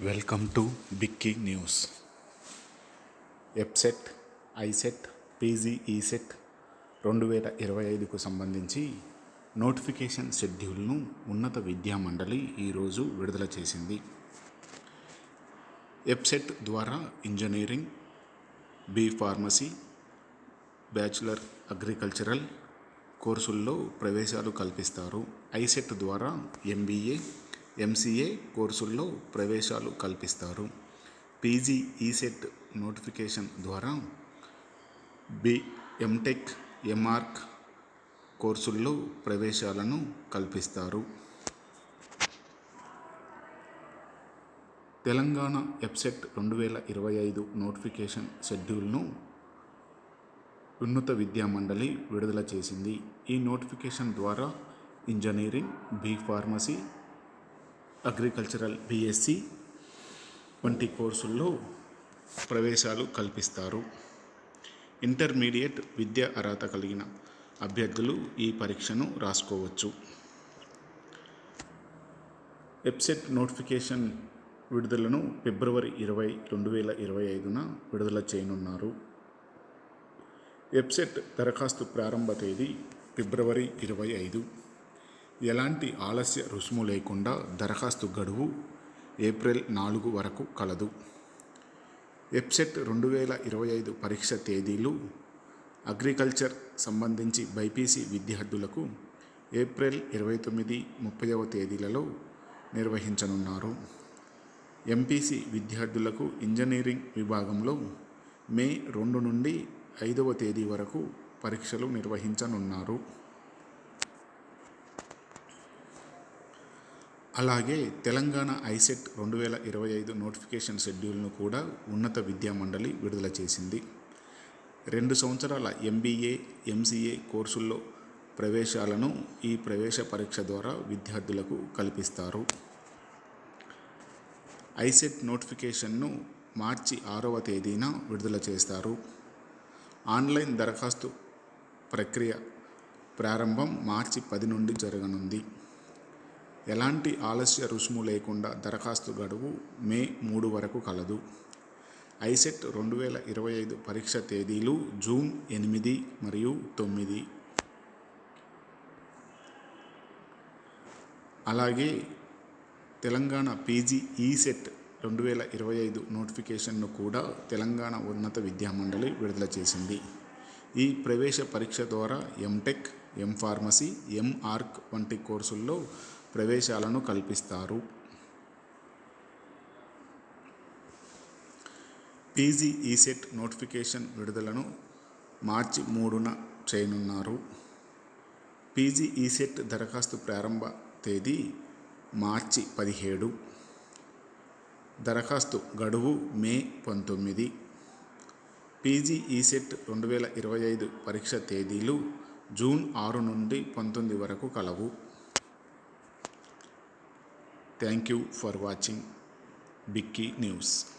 Welcome to Bikki news. EAPCET ICET PG ECET రెండు వేల ఇరవై ఐదుకు సంబంధించి నోటిఫికేషన్ షెడ్యూల్ను ఉన్నత విద్యా మండలి ఈరోజు విడుదల చేసింది. ఎప్సెట్ ద్వారా engineering B pharmacy bachelor agricultural కోర్సుల్లో ప్రవేశాలు కల్పిస్తారు. ఐసెట్ ద్వారా ఎంబీఏ ఎంసీఏ కోర్సుల్లో ప్రవేశాలు కల్పిస్తారు. పీజీ ఈసెట్ నోటిఫికేషన్ ద్వారా B M Tech M Arch కోర్సుల్లో ప్రవేశాలను కల్పిస్తారు. తెలంగాణ ఎప్సెట్ రెండు వేల ఇరవై ఐదు నోటిఫికేషన్ షెడ్యూల్ను ఉన్నత విద్యా మండలి విడుదల చేసింది. ఈ నోటిఫికేషన్ ద్వారా engineering B pharmacy agricultural BSc వంటి కోర్సుల్లో ప్రవేశాలు కల్పిస్తారు. ఇంటర్మీడియట్ విద్య అర్హత కలిగిన అభ్యర్థులు ఈ పరీక్షను రాసుకోవచ్చు. వెబ్సైట్ నోటిఫికేషన్ విడుదలను ఫిబ్రవరి ఇరవై రెండు వేల ఇరవై ఐదున విడుదల చేయనున్నారు. వెబ్సైట్ దరఖాస్తు ప్రారంభ తేదీ ఫిబ్రవరి ఇరవై ఐదు. ఎలాంటి ఆలస్య రుసుము లేకుండా దరఖాస్తు గడువు ఏప్రిల్ నాలుగు వరకు కలదు. వెబ్సెట్ రెండు వేల ఇరవై ఐదు పరీక్ష తేదీలు అగ్రికల్చర్ సంబంధించి బైపీసీ విద్యార్థులకు ఏప్రిల్ ఇరవై తొమ్మిది ముప్పైవ తేదీలలో నిర్వహించనున్నారు. ఎంపీసీ విద్యార్థులకు ఇంజనీరింగ్ విభాగంలో మే రెండు నుండి ఐదవ తేదీ వరకు పరీక్షలు నిర్వహించనున్నారు. అలాగే తెలంగాణ ఐసెట్ రెండు వేల ఇరవై ఐదు నోటిఫికేషన్ షెడ్యూల్ను కూడా ఉన్నత విద్యా మండలి విడుదల చేసింది. రెండు సంవత్సరాల ఎంబీఏ ఎంసీఏ కోర్సుల్లో ప్రవేశాలను ఈ ప్రవేశ పరీక్ష ద్వారా విద్యార్థులకు కల్పిస్తారు. ఐసెట్ నోటిఫికేషన్ను మార్చి ఆరవ తేదీన విడుదల చేస్తారు. ఆన్లైన్ దరఖాస్తు ప్రక్రియ ప్రారంభం మార్చి పది నుండి జరగనుంది. ఎలాంటి ఆలస్య రుసుము లేకుండా దరఖాస్తు గడువు మే మూడు వరకు కలదు. ఐసెట్ రెండు వేల ఇరవై ఐదు పరీక్ష తేదీలు జూన్ ఎనిమిది మరియు తొమ్మిది. అలాగే తెలంగాణ పీజీ ఈసెట్ రెండు వేల ఇరవై ఐదు నోటిఫికేషన్ను కూడా తెలంగాణ ఉన్నత విద్యామండలి విడుదల చేసింది. ఈ ప్రవేశ పరీక్ష ద్వారా ఎంటెక్ ఎంఫార్మసీ ఎంఆర్క్ వంటి కోర్సుల్లో ప్రవేశాలను కల్పిస్తారు. పీజీ ఈసెట్ నోటిఫికేషన్ విడుదలను మార్చి మూడున చేయనున్నారు. పీజీ ఈసెట్ దరఖాస్తు ప్రారంభ తేదీ మార్చి పదిహేడు. దరఖాస్తు గడువు మే పంతొమ్మిది. పీజీ ఈసెట్ రెండు వేల ఇరవై ఐదు పరీక్ష తేదీలు జూన్ ఆరు నుండి పంతొమ్మిది వరకు కలవు. Thank you for watching Bicky News.